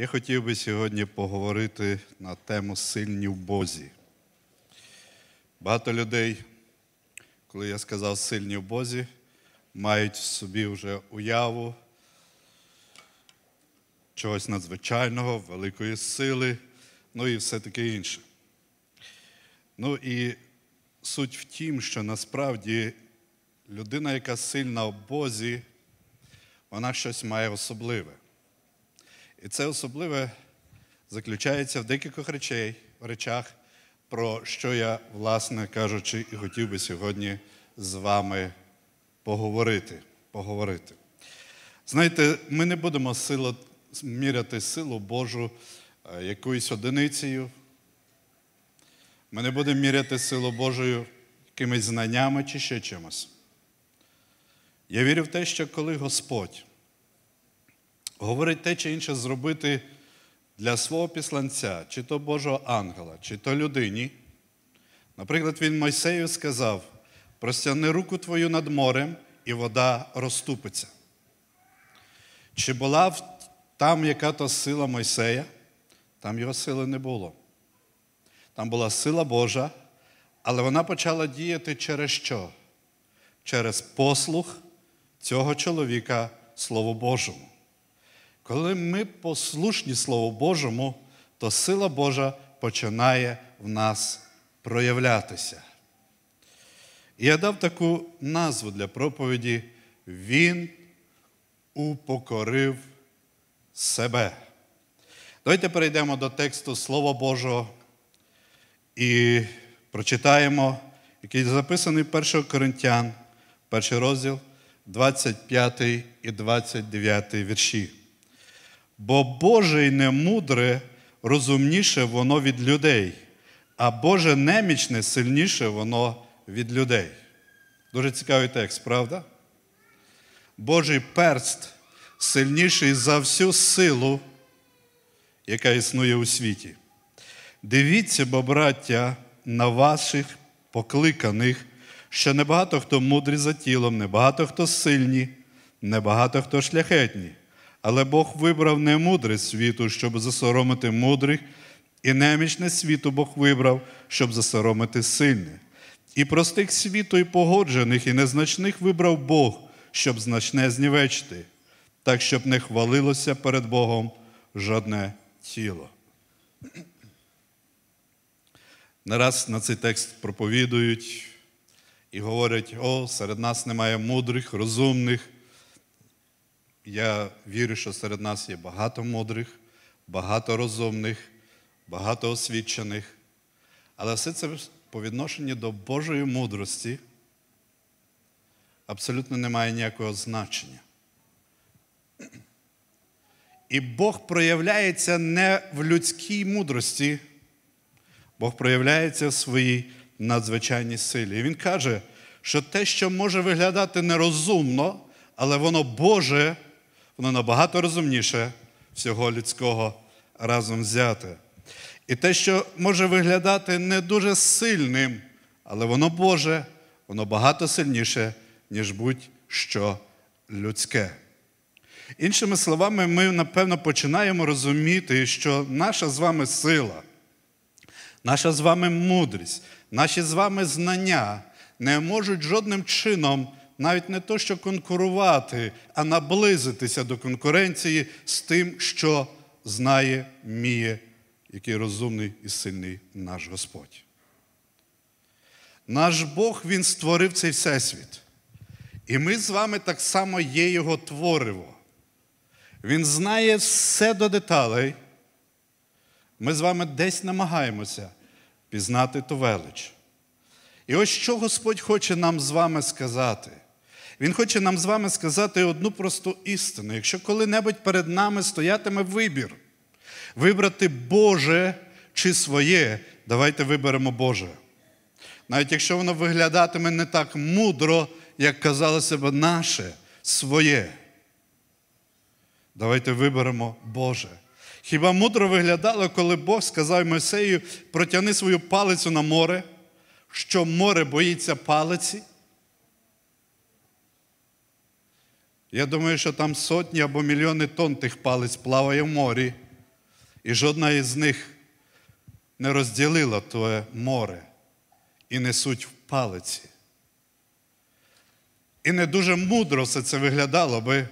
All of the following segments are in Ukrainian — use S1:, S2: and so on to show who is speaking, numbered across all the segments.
S1: Я хотів би сьогодні поговорити на тему сильні в Бозі. Багато людей, коли я сказав сильні в Бозі, мають в собі вже уяву чогось надзвичайного, великої сили, ну і все таке інше. Ну і суть в тім, що насправді людина, яка сильна в Бозі, вона щось має особливе. І це особливе заключається в декількох речей, речах, про що я, власне кажучи, і хотів би сьогодні з вами поговорити. поговорити. Знаєте, ми не будемо силу, міряти силу Божу е, якоюсь одиницею. Ми не будемо міряти силу Божою якимись знаннями чи ще чимось. Я вірю в те, що коли Господь говорить те чи інше зробити для свого післанця, чи то Божого ангела, чи то людині. Наприклад, він Мойсею сказав: простягни руку твою над морем, і вода розступиться. Чи була там яка то сила Мойсея? Там його сили не було. Там була сила Божа, але вона почала діяти через що? Через послух цього чоловіка Слову Божому. Коли ми послушні Слову Божому, то сила Божа починає в нас проявлятися. І я дав таку назву для проповіді Він упокорив себе. Давайте перейдемо до тексту Слова Божого і прочитаємо, який записаний 1 Коринтян, перший розділ, 25 і 29 вірші. Бо Боже й немудре розумніше воно від людей, а Боже немічне сильніше воно від людей. Дуже цікавий текст, правда? Божий перст сильніший за всю силу, яка існує у світі. Дивіться, бо, браття, на ваших покликаних, що небагато хто мудрі за тілом, небагато хто сильні, небагато хто шляхетні. Але Бог вибрав не мудрість світу, щоб засоромити мудрих, і немічне світу Бог вибрав, щоб засоромити сильних. І простих світу, і погоджених, і незначних вибрав Бог, щоб значне знівечити, так, щоб не хвалилося перед Богом жодне тіло. Не раз на цей текст проповідують і говорять: о, серед нас немає мудрих, розумних. Я вірю, що серед нас є багато мудрих, багато розумних, багато освічених. Але все це по відношенню до Божої мудрості абсолютно не має ніякого значення. І Бог проявляється не в людській мудрості, Бог проявляється в своїй надзвичайній силі. І Він каже, що те, що може виглядати нерозумно, але воно Боже воно набагато розумніше всього людського разом взяте. І те, що може виглядати не дуже сильним, але воно Боже, воно багато сильніше, ніж будь-що людське. Іншими словами, ми, напевно, починаємо розуміти, що наша з вами сила, наша з вами мудрість, наші з вами знання не можуть жодним чином навіть не то, що конкурувати, а наблизитися до конкуренції з тим, що знає, вміє, який розумний і сильний наш Господь. Наш Бог Він створив цей всесвіт. І ми з вами так само є Його твориво. Він знає все до деталей. Ми з вами десь намагаємося пізнати ту велич. І ось що Господь хоче нам з вами сказати. Він хоче нам з вами сказати одну просту істину. Якщо коли-небудь перед нами стоятиме вибір, вибрати Боже чи своє, давайте виберемо Боже. Навіть якщо воно виглядатиме не так мудро, як казалося б наше, своє. Давайте виберемо Боже. Хіба мудро виглядало, коли Бог сказав Мойсею, протягни свою палицю на море, що море боїться палиці? Я думаю, що там сотні або мільйони тонн тих палець плаває в морі, І жодна із них не розділила те море і несуть в палиці. І не дуже мудро все це виглядало би,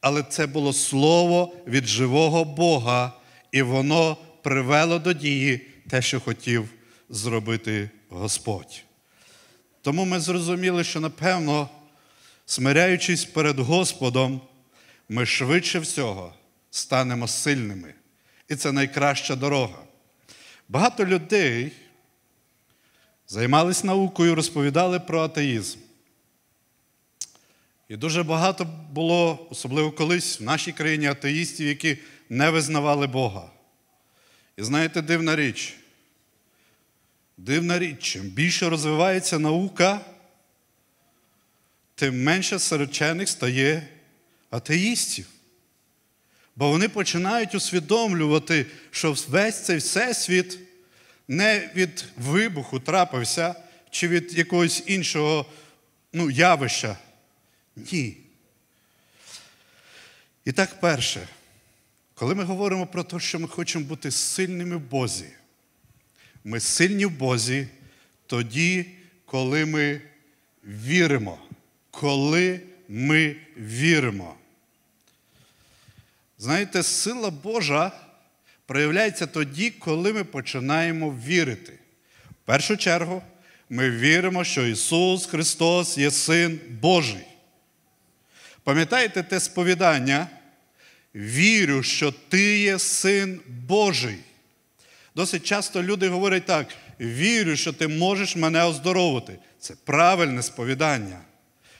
S1: але це було слово від живого Бога, і воно привело до дії те, що хотів зробити Господь. Тому ми зрозуміли, що, напевно, смиряючись перед Господом, ми швидше всього станемо сильними. І це найкраща дорога. Багато людей займались наукою, розповідали про атеїзм. І дуже багато було, особливо колись в нашій країні атеїстів, які не визнавали Бога. І знаєте, дивна річ. Дивна річ, чим більше розвивається наука, тим менше серед вчених стає атеїстів. Бо вони починають усвідомлювати, що весь цей всесвіт не від вибуху трапився чи від якогось іншого ну, явища. Ні. І так, перше, коли ми говоримо про те, що ми хочемо бути сильними в Бозі, ми сильні в Бозі тоді, коли ми віримо. Коли ми віримо. Знаєте, сила Божа проявляється тоді, коли ми починаємо вірити. В першу чергу, ми віримо, що Ісус Христос є Син Божий. Пам'ятаєте те сповідання? Вірю, що Ти є Син Божий. Досить часто люди говорять так: вірю, що ти можеш мене оздоровити. Це правильне сповідання.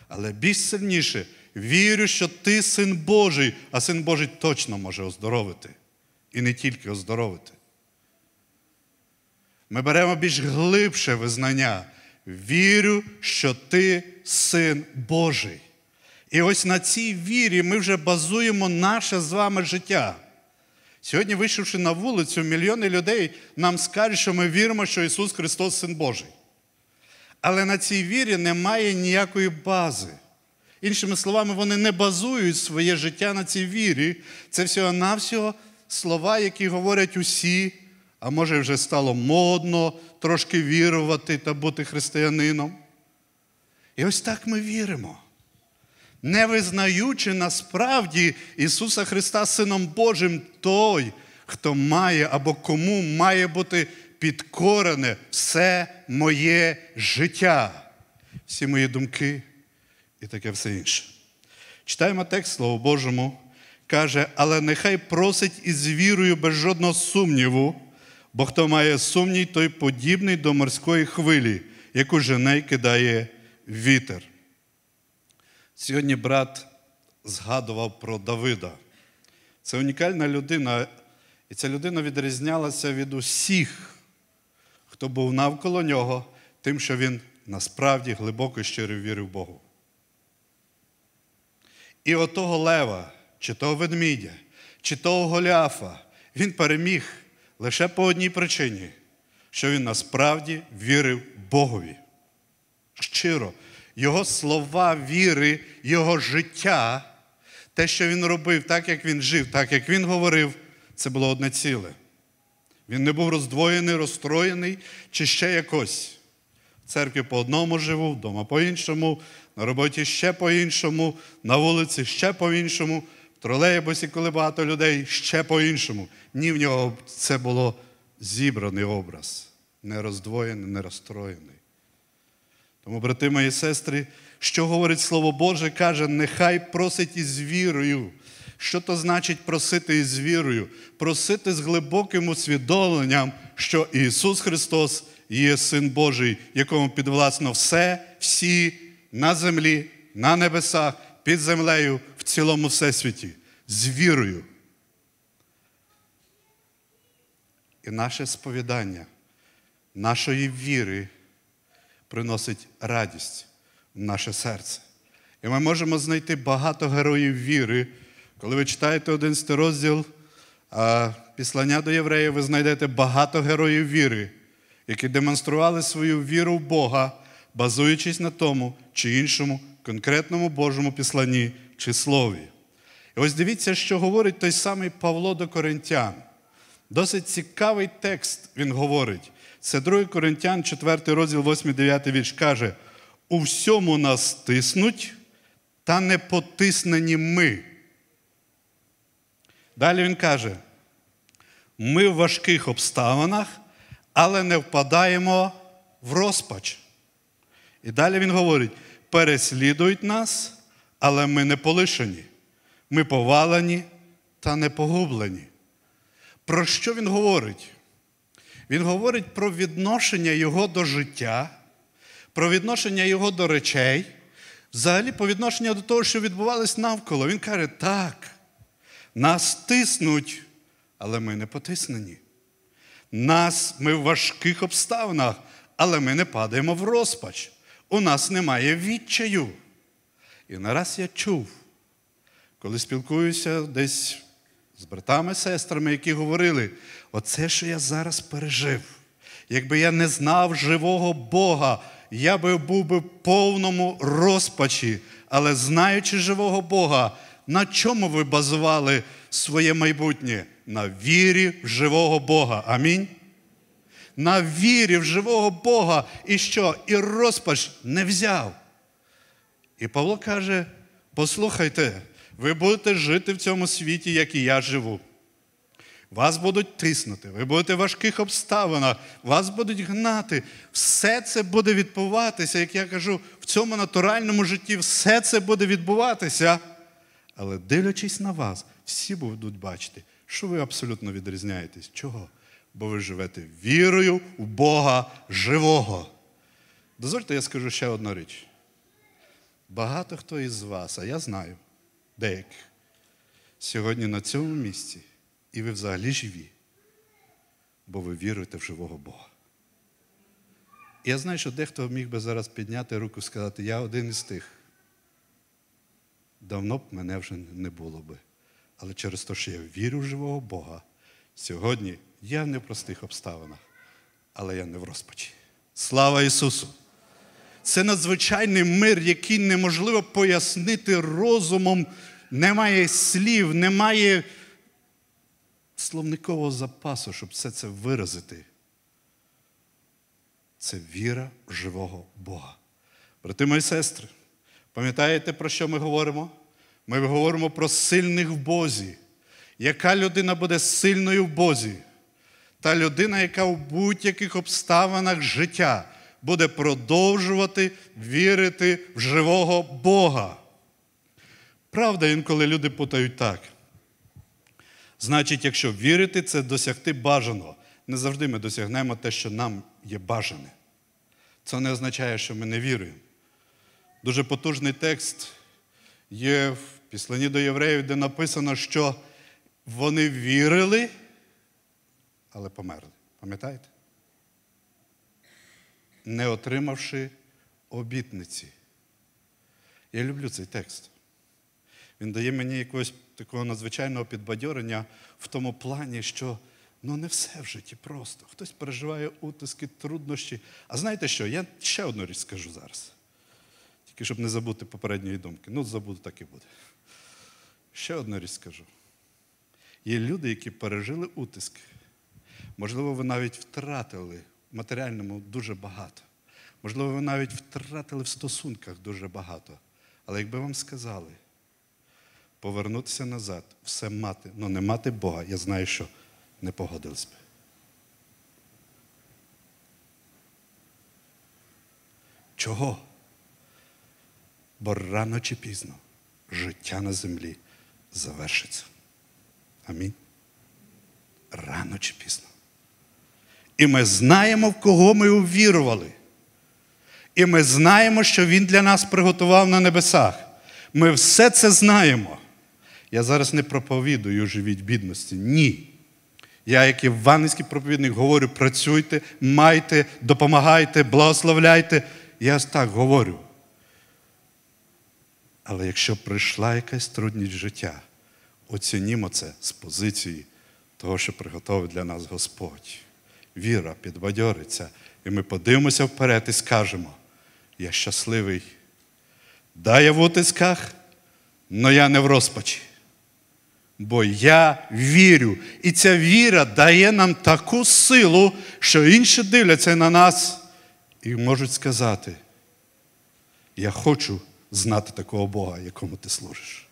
S1: Але більш сильніше, вірю, що ти син Божий, а син Божий точно може оздоровити. І не тільки оздоровити. Ми беремо більш глибше визнання. Вірю, що ти син Божий. І ось на цій вірі ми вже базуємо наше з вами життя. Сьогодні, вийшовши на вулицю, мільйони людей нам скажуть, що ми віримо, що Ісус Христос Син Божий. Але на цій вірі немає ніякої бази. Іншими словами, вони не базують своє життя на цій вірі. Це всього-навсього слова, які говорять усі, а може вже стало модно трошки вірувати та бути християнином. І ось так ми віримо не визнаючи насправді Ісуса Христа Сином Божим той, хто має або кому має бути підкорене все моє життя, всі мої думки і таке все інше. Читаємо текст Слово Божому, каже, але нехай просить із вірою без жодного сумніву, бо хто має сумній, той подібний до морської хвилі, яку жене кидає вітер. Сьогодні брат згадував про Давида. Це унікальна людина, і ця людина відрізнялася від усіх, хто був навколо нього, тим, що він насправді глибоко щиро вірив Богу. І отого лева, чи того ведмідя, чи того голяфа, він переміг лише по одній причині, що він насправді вірив Богові. Щиро його слова віри, його життя, те, що він робив, так як він жив, так як він говорив, це було одне ціле. Він не був роздвоєний, розстроєний чи ще якось. В церкві по одному живу, вдома по-іншому, на роботі ще по-іншому, на вулиці ще по-іншому, в тролейбусі, коли багато людей, ще по-іншому. Ні в нього це було зібраний образ, не роздвоєний, не розстроєний. Тому, брати мої сестри, що говорить Слово Боже, каже, нехай просить із вірою. Що то значить просити із вірою? Просити з глибоким усвідомленням, що Ісус Христос є Син Божий, якому підвласно все, всі на землі, на небесах, під землею, в цілому всесвіті, з вірою. І наше сповідання нашої віри приносить радість в наше серце. І ми можемо знайти багато героїв віри. Коли ви читаєте 11 розділ післання до євреїв, ви знайдете багато героїв віри, які демонстрували свою віру в Бога, базуючись на тому чи іншому конкретному Божому післанні чи слові. І ось дивіться, що говорить той самий Павло до Коринтян. Досить цікавий текст він говорить. Це 2 Коринтян, 4 розділ, 8-9 вірш каже: у всьому нас тиснуть, та не потиснені ми. Далі він каже: ми в важких обставинах, але не впадаємо в розпач. І далі він говорить: переслідують нас, але ми не полишені. Ми повалені та не погублені. Про що він говорить? Він говорить про відношення його до життя, про відношення його до речей, взагалі по відношенню до того, що відбувалось навколо. Він каже, так, нас тиснуть, але ми не потиснені. Нас ми в важких обставинах, але ми не падаємо в розпач. У нас немає відчаю. І нараз я чув, коли спілкуюся десь з братами, сестрами, які говорили, оце, що я зараз пережив. Якби я не знав живого Бога, я би був би в повному розпачі. Але знаючи живого Бога, на чому ви базували своє майбутнє? На вірі в живого Бога. Амінь. На вірі в живого Бога і що? І розпач не взяв. І Павло каже: послухайте, ви будете жити в цьому світі, як і я живу. Вас будуть тиснути, ви будете в важких обставинах, вас будуть гнати. Все це буде відбуватися, як я кажу, в цьому натуральному житті все це буде відбуватися. Але дивлячись на вас, всі будуть бачити, що ви абсолютно відрізняєтесь. Чого? Бо ви живете вірою в Бога живого. Дозвольте, я скажу ще одну річ. Багато хто із вас, а я знаю, деяких, сьогодні на цьому місці, і ви взагалі живі, бо ви віруєте в живого Бога. І я знаю, що дехто міг би зараз підняти руку і сказати, я один із тих. Давно б мене вже не було би. Але через те, що я вірю в живого Бога, сьогодні я в непростих обставинах, але я не в розпачі. Слава Ісусу! Це надзвичайний мир, який неможливо пояснити розумом, немає слів, немає словникового запасу, щоб все це виразити. Це віра в живого Бога. Брати мої сестри, пам'ятаєте, про що ми говоримо? Ми говоримо про сильних в Бозі. Яка людина буде сильною в Бозі? Та людина, яка в будь-яких обставинах життя буде продовжувати вірити в живого Бога. Правда, інколи люди путають так. Значить, якщо вірити, це досягти бажаного. Не завжди ми досягнемо те, що нам є бажане. Це не означає, що ми не віруємо. Дуже потужний текст є в післанні до євреїв, де написано, що вони вірили, але померли. Пам'ятаєте? Не отримавши обітниці. Я люблю цей текст. Він дає мені якогось такого надзвичайного підбадьорення в тому плані, що ну не все в житті просто. Хтось переживає утиски, труднощі. А знаєте що? Я ще одну річ скажу зараз. Тільки щоб не забути попередньої думки. Ну, забуду, так і буде. Ще одну річ скажу. Є люди, які пережили утиски. Можливо, ви навіть втратили в матеріальному дуже багато. Можливо, ви навіть втратили в стосунках дуже багато. Але якби вам сказали, повернутися назад, все мати, ну не мати Бога, я знаю, що не погодились би. Чого? Бо рано чи пізно життя на землі завершиться. Амінь. Рано чи пізно. І ми знаємо, в кого ми увірували. І ми знаємо, що Він для нас приготував на небесах. Ми все це знаємо. Я зараз не проповідую живіть бідності. Ні. Я, як іванівський проповідник, говорю: працюйте, майте, допомагайте, благословляйте. Я так говорю. Але якщо прийшла якась трудність життя, оцінімо це з позиції того, що приготовив для нас Господь. Віра підбадьориться, і ми подивимося вперед і скажемо: я щасливий. Да, я в утисках, але я не в розпачі. бо я вірю. І ця віра дає нам таку силу, що інші дивляться на нас і можуть сказати: Я хочу знати такого Бога, якому ти служиш.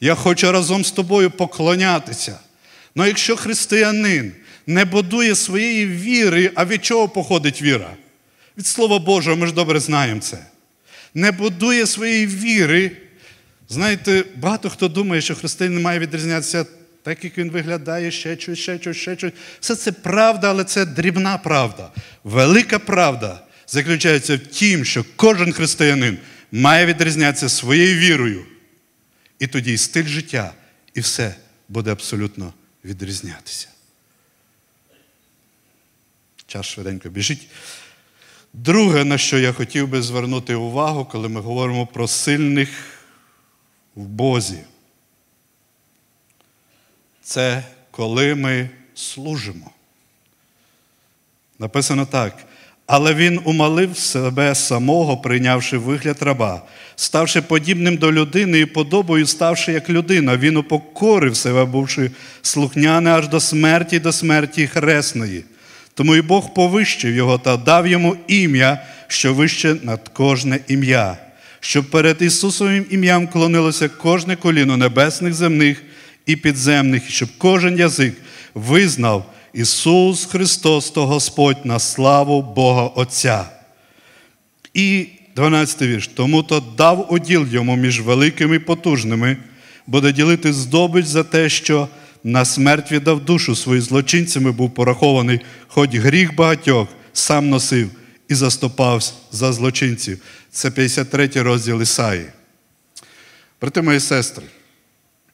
S1: Я хочу разом з тобою поклонятися. Але якщо християнин не будує своєї віри, а від чого походить віра? Від Слова Божого, ми ж добре знаємо це. Не будує своєї віри. Знаєте, багато хто думає, що християнин має відрізнятися так, як він виглядає, ще щось, ще щось, ще щось. Все це правда, але це дрібна правда. Велика правда заключається в тім, що кожен християнин має відрізнятися своєю вірою. І тоді і стиль життя, і все буде абсолютно відрізнятися. Час швиденько біжить. Друге, на що я хотів би звернути увагу, коли ми говоримо про сильних в Бозі, це коли ми служимо. Написано так. Але він умалив себе самого, прийнявши вигляд раба, ставши подібним до людини і подобою, ставши як людина, він упокорив себе, бувши слухняний аж до смерті, до смерті хресної. Тому і Бог повищив його та дав йому ім'я, що вище над кожне ім'я, щоб перед Ісусовим ім'ям клонилося кожне коліно небесних, земних і підземних, щоб кожен язик визнав. Ісус Христос то Господь на славу Бога Отця. І 12 вірш. Тому то дав уділ йому між великими і потужними, буде ділити здобич за те, що на смерть віддав душу свої злочинцями був порахований, хоч гріх багатьох сам носив і заступався за злочинців. Це 53 розділ Ісаї. Брати мої сестри,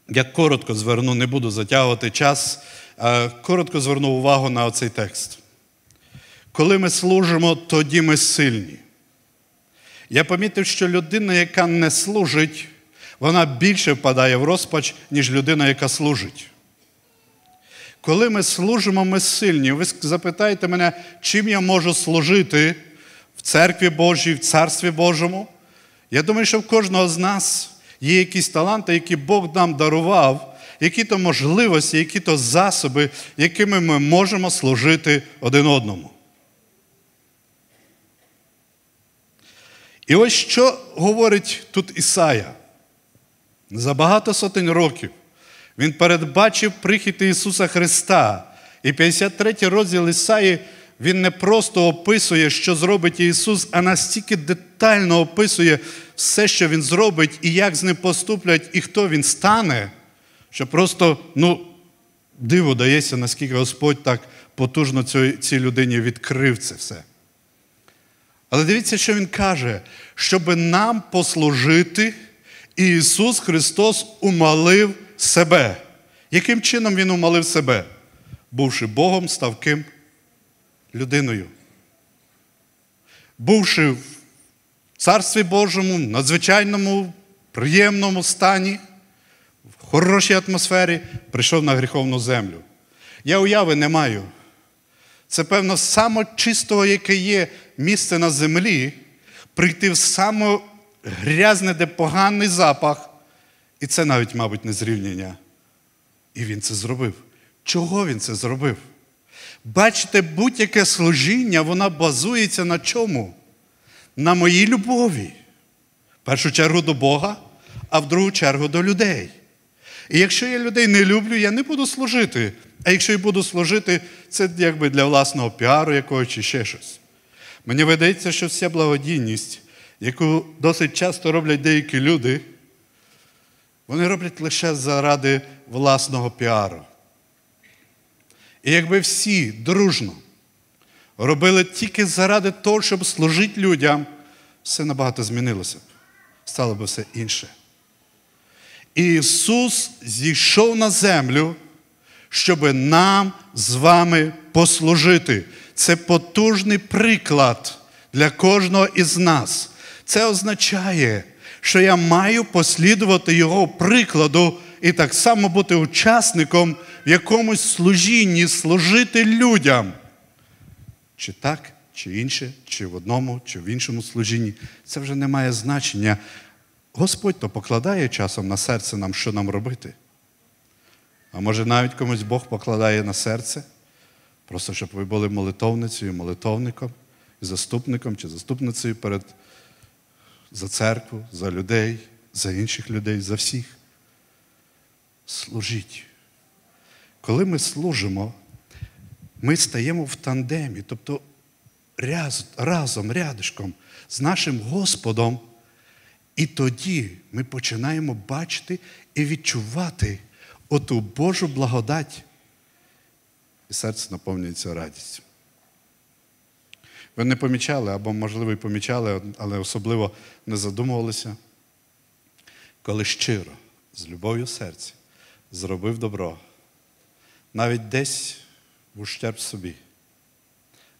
S1: я коротко зверну, не буду затягувати час. Коротко зверну увагу на цей текст. Коли ми служимо, тоді ми сильні. Я помітив, що людина, яка не служить, вона більше впадає в розпач, ніж людина, яка служить. Коли ми служимо, ми сильні. Ви запитаєте мене, чим я можу служити в церкві Божій, в Царстві Божому? Я думаю, що в кожного з нас є якісь таланти, які Бог нам дарував які то можливості, які то засоби, якими ми можемо служити один одному. І ось що говорить тут Ісая. За багато сотень років він передбачив прихід Ісуса Христа. І 53 розділ Ісаї він не просто описує, що зробить Ісус, а настільки детально описує все, що Він зробить, і як з ним поступлять, і хто він стане що просто ну, диво дається, наскільки Господь так потужно цій людині відкрив це все. Але дивіться, що Він каже, щоб нам послужити, Ісус Христос умалив себе. Яким чином Він умалив себе? Бувши Богом, став ким? Людиною. Бувши в Царстві Божому, надзвичайному, приємному стані хорошій атмосфері прийшов на гріховну землю. Я уяви не маю. Це, певно, саме чистого, яке є місце на землі, прийти в саме грязне, де поганий запах. І це навіть, мабуть, не зрівняння. І він це зробив. Чого він це зробив? Бачите, будь-яке служіння, воно базується на чому? На моїй любові. В першу чергу до Бога, а в другу чергу до людей. І якщо я людей не люблю, я не буду служити. А якщо я буду служити, це якби для власного піару якогось чи ще щось. Мені видається, що вся благодійність, яку досить часто роблять деякі люди, вони роблять лише заради власного піару. І якби всі дружно робили тільки заради того, щоб служити людям, все набагато змінилося б. Стало б все інше. Ісус зійшов на землю, щоб нам з вами послужити. Це потужний приклад для кожного із нас. Це означає, що я маю послідувати Його прикладу і так само бути учасником в якомусь служінні, служити людям. Чи так, чи інше, чи в одному, чи в іншому служінні. Це вже не має значення. Господь то покладає часом на серце нам, що нам робити. А може навіть комусь Бог покладає на серце, просто щоб ви були молитовницею, молитовником, заступником чи заступницею перед за церкву, за людей, за інших людей, за всіх. Служіть. Коли ми служимо, ми стаємо в тандемі, тобто разом, рядишком з нашим Господом. І тоді ми починаємо бачити і відчувати оту Божу благодать, і серце наповнюється радістю. Ви не помічали, або, можливо, і помічали, але особливо не задумувалися, коли щиро, з любов'ю в серці, зробив добро, навіть десь в ущерб собі,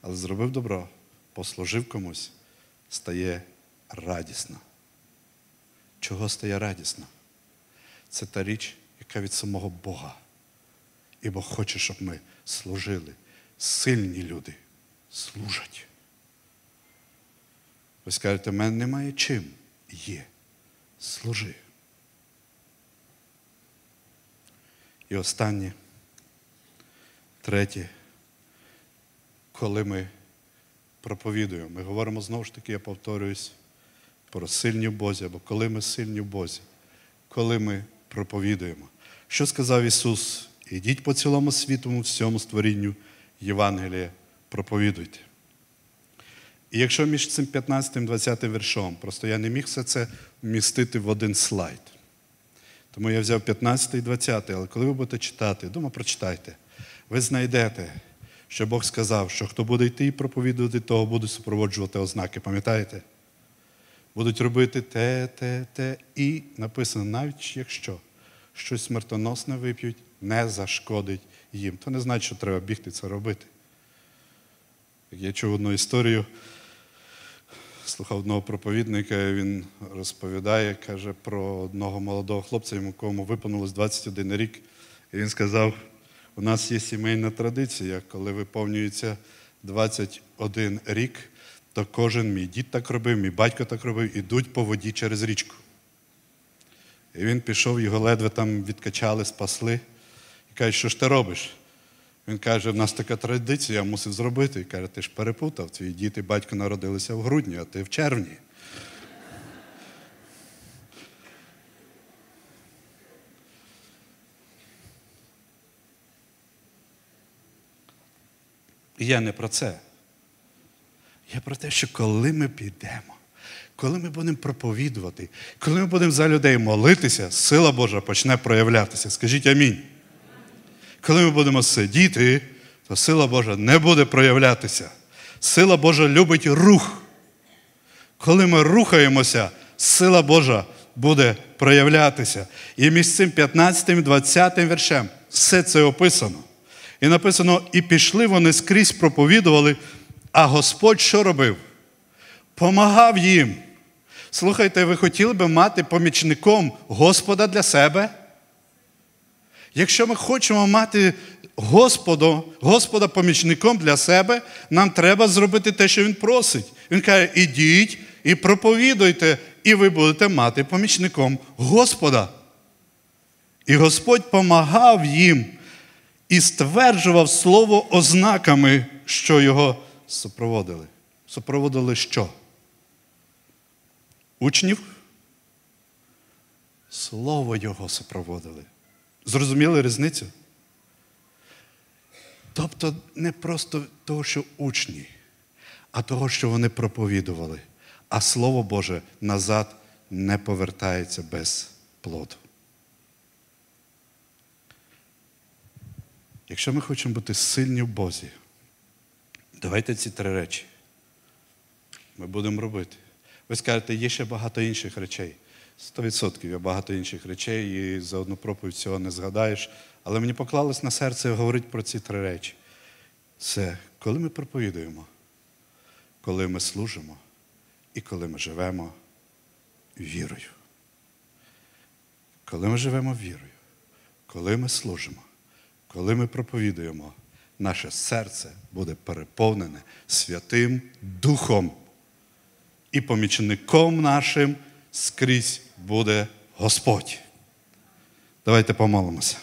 S1: але зробив добро, послужив комусь, стає радісно. Чого стає радісно? Це та річ, яка від самого Бога. І Бог хоче, щоб ми служили. Сильні люди служать. Ви скажете, в мене немає чим. Є. Служи. І останнє, третє, коли ми проповідуємо, ми говоримо знову ж таки, я повторююсь, про сильні в Бозі, або коли ми сильні в Бозі, коли ми проповідуємо. Що сказав Ісус? Ідіть по цілому світу, всьому створінню Євангелія проповідуйте. І якщо між цим 15 і 20 вершом, просто я не міг все це вмістити в один слайд. Тому я взяв 15 і 20, але коли ви будете читати, думаю, прочитайте, ви знайдете, що Бог сказав, що хто буде йти і проповідувати, того будуть супроводжувати ознаки. Пам'ятаєте? Будуть робити те, те, те. І написано, навіть якщо щось смертоносне вип'ють, не зашкодить їм. То не значить, що треба бігти це робити. Я чув одну історію, слухав одного проповідника, він розповідає, каже про одного молодого хлопця, йому кому виповнилось 21 рік. І він сказав: у нас є сімейна традиція, коли виповнюється 21 рік, то кожен мій дід так робив, мій батько так робив, ідуть по воді через річку. І він пішов, його ледве там відкачали, спасли. І каже, що ж ти робиш? Він каже, в нас така традиція, я мусив зробити. І каже, ти ж перепутав, твої діти, батько народилися в грудні, а ти в червні. І я не про це. Я про те, що коли ми підемо, коли ми будемо проповідувати, коли ми будемо за людей молитися, сила Божа почне проявлятися. Скажіть амінь. Коли ми будемо сидіти, то сила Божа не буде проявлятися. Сила Божа любить рух. Коли ми рухаємося, сила Божа буде проявлятися. І між цим 15 і 20 віршем все це описано. І написано: і пішли вони скрізь проповідували, а Господь що робив? Помагав їм. Слухайте, ви хотіли би мати помічником Господа для себе? Якщо ми хочемо мати Господа, Господа помічником для себе, нам треба зробити те, що Він просить. Він каже, ідіть і проповідуйте, і ви будете мати помічником Господа. І Господь помагав їм і стверджував слово ознаками, що його супроводили. Супроводили що? Учнів? Слово Його супроводили. Зрозуміли різницю? Тобто не просто того, що учні, а того, що вони проповідували. А Слово Боже назад не повертається без плоду. Якщо ми хочемо бути сильні в Бозі, давайте ці три речі ми будемо робити. Ви скажете, є ще багато інших речей. Сто відсотків є багато інших речей, і за одну проповідь цього не згадаєш. Але мені поклалось на серце говорити про ці три речі. Це коли ми проповідуємо, коли ми служимо і коли ми живемо вірою. Коли ми живемо вірою, коли ми служимо, коли ми проповідуємо, наше серце буде переповнене Святим Духом. І помічником нашим скрізь буде Господь. Давайте помолимося.